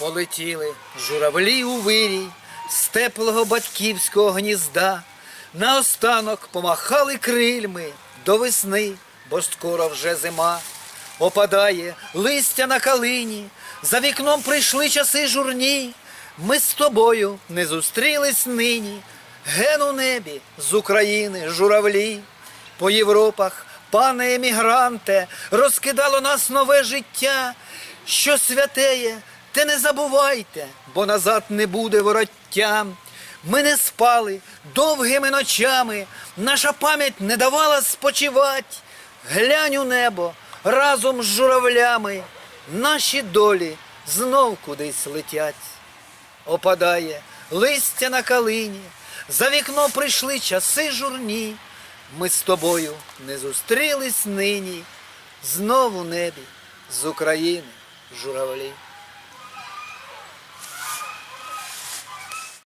Полетіли журавлі у вирій з теплого батьківського гнізда. Наостанок помахали крильми до весни, бо скоро вже зима. Опадає листя на калині, за вікном прийшли часи журні. Ми з тобою не зустрілись нині. Ген у небі з України журавлі. По Європах, пане емігранте, розкидало нас нове життя. Що святеє, те не забувайте, бо назад не буде вороття. Ми не спали довгими ночами, наша пам'ять не давала спочивать. Глянь у небо разом з журавлями, наші долі знов кудись летять. Опадає листя на калині, за вікно прийшли часи журні. Ми з тобою не зустрілись нині, знов у небі з України журавлі.